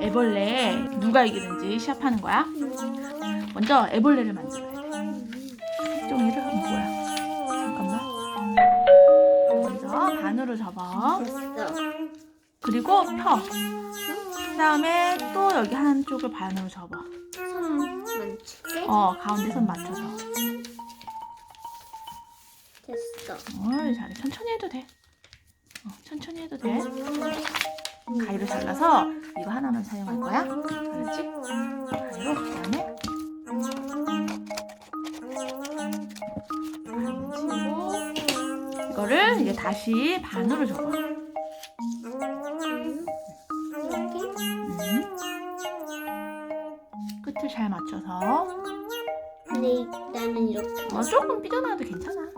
애벌레 누가 이기는지 시합하는 거야. 먼저 애벌레를 만들어야 돼. 색종이를 뭐야? 잠깐만. 먼저 반으로 접어. 그리고 펴. 그 다음에 또 여기 한쪽을 반으로 접어. 어, 가운데 손 맞춰서. 됐어. 어, 잘해. 천천히 해도 돼. 어, 천천히 해도 돼. 가위로 잘라서 이거 하나만 사용할 거야. 알았지? 가위로 그다음에 이거를 이제 다시 반으로 접어. 음. 끝을 잘 맞춰서 근데 이- 나는 이렇게. 어, 조금 삐져나와도 괜찮아. 음.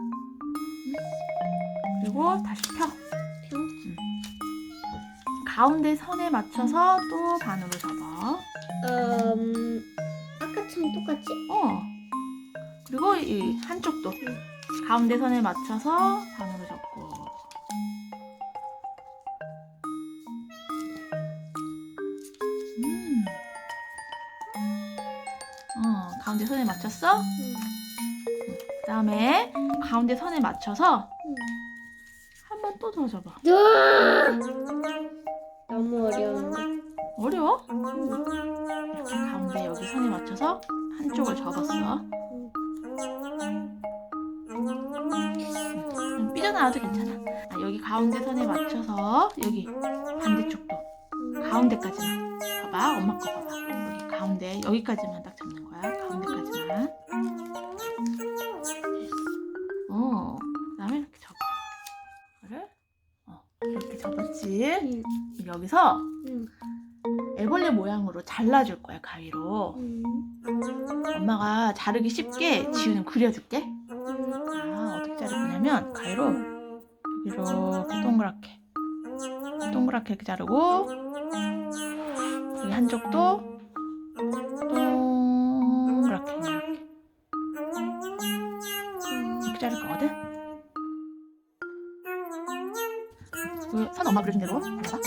그리고 다시 펴. 음. 가운데 선에 맞춰서 또 반으로 접어. 음, 아까처럼 똑같이? 어. 그리고 이 한쪽도 가운데 선에 맞춰서 반으로 접고. 음. 어, 가운데 선에 맞췄어? 응. 그 다음에 가운데 선에 맞춰서 한 번 또 더 접어. 너무 어려운데. 어려워? 가운데 여기 선에 맞춰서 한쪽을 접었어. 음, 삐져나와도 괜찮아. 아, 여기 가운데 선에 맞춰서 여기 반대쪽도 가운데까지만. 봐봐, 엄마 거 봐봐. 여기 가운데 여기까지만 딱 잡는 거야. 가운데까지만. 접었지. 응. 여기서 응. 애벌레 모양으로 잘라줄 거야 가위로. 응. 엄마가 자르기 쉽게 지우는 그려줄게. 응. 아 어떻게 자를 거냐면 가위로 이렇게 동그랗게 동그랗게 이렇게 자르고 여기 한쪽도 그선 엄마 그려준 대로 잘라봐.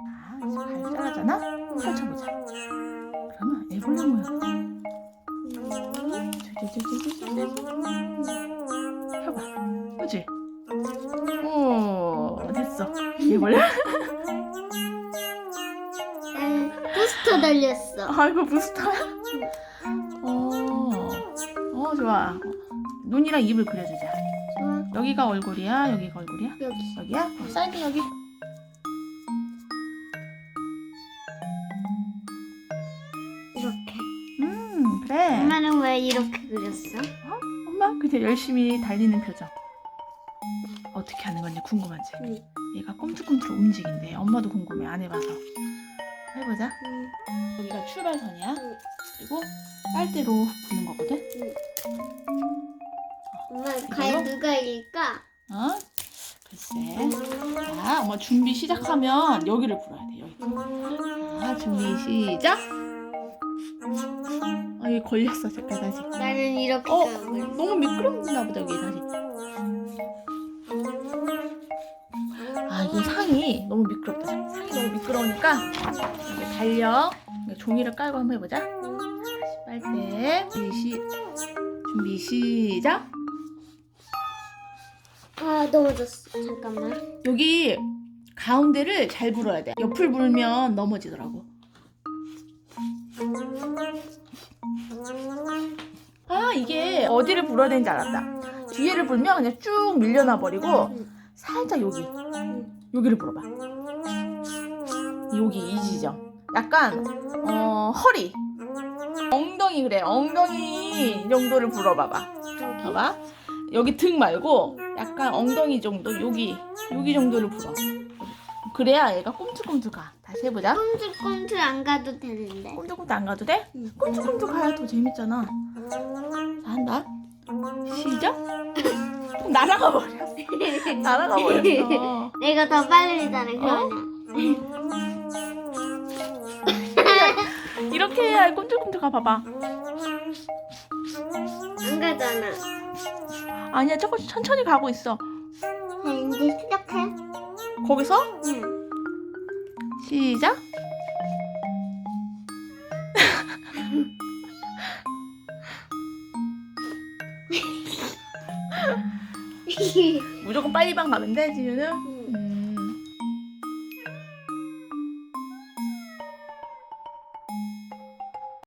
아, 이제 잘 자라잖아? 펼쳐보자. 그러면 애벌레 모양. 쫄쫄쫄쫄쫄. 펴봐. 그지? 오, 됐어. 애벌레. 나는 부스터 달렸어. 아이고, 부스터야. 어, 어, 좋아. 눈이랑 입을 그려주자. 여기가 얼굴이야? 여기가 얼굴이야? 여기. 여기야? 어, 사이드 여기. 이렇게. 음, 그래. 엄마는 왜 이렇게 그렸어? 엄마 그냥 열심히 달리는 표정. 어떻게 하는 건지 궁금하지? 응. 얘가 꼼틀꼼틀 움직인대. 엄마도 궁금해. 안 해봐서. 해보자. 응. 여기가 출발선이야. 응. 그리고 빨대로 부는 거거든. 엄마 과연 누가 이길까? 어? 글쎄. 자, 엄마 준비 시작하면 여기를 불어야 돼. 여기. 자, 준비 시작. 아, 여기 걸렸어. 잠깐 다시. 나는 이렇게 어, 가고. 너무 미끄럽나 보다 여기 다시. 아 이게 상이 너무 미끄럽다. 상이 너무 미끄러우니까 이렇게 이렇게 종이를 깔고 한번 해보자. 빨대 준비 시 준비 시작. 아 넘어졌어. 잠깐만. 여기 가운데를 잘 불어야 돼. 옆을 불면 넘어지더라고. 아 이게 어디를 불어야 되는지 알았다. 뒤에를 불면 그냥 쭉 밀려나 버리고 살짝 여기 여기를 불어봐. 여기 이 지점. 약간 어 허리, 엉덩이 그래. 엉덩이 정도를 불어봐봐. 봐봐. 여기 등 말고 약간 엉덩이 정도 여기 여기 정도를 불어. 그래야 얘가 꼼틀꼼틀 가. 다시 해보자. 꼼틀꼼틀 안 가도 되는데. 꼼틀꼼틀 안 가도 돼? 응. 꼼틀꼼틀 가야 더 재밌잖아. 자, 한다. 시작. 날아가 버려. 날아가 버렸어. 내가 더 빠르잖아 어? 그러면. 이렇게 해야 꼼틀꼼틀 가 봐봐. 안 가잖아. 아니야 조금씩 천천히 가고 있어 자, 이제 시작해. 거기서 응. 시작 무조건 빨리만 가면 돼 지우는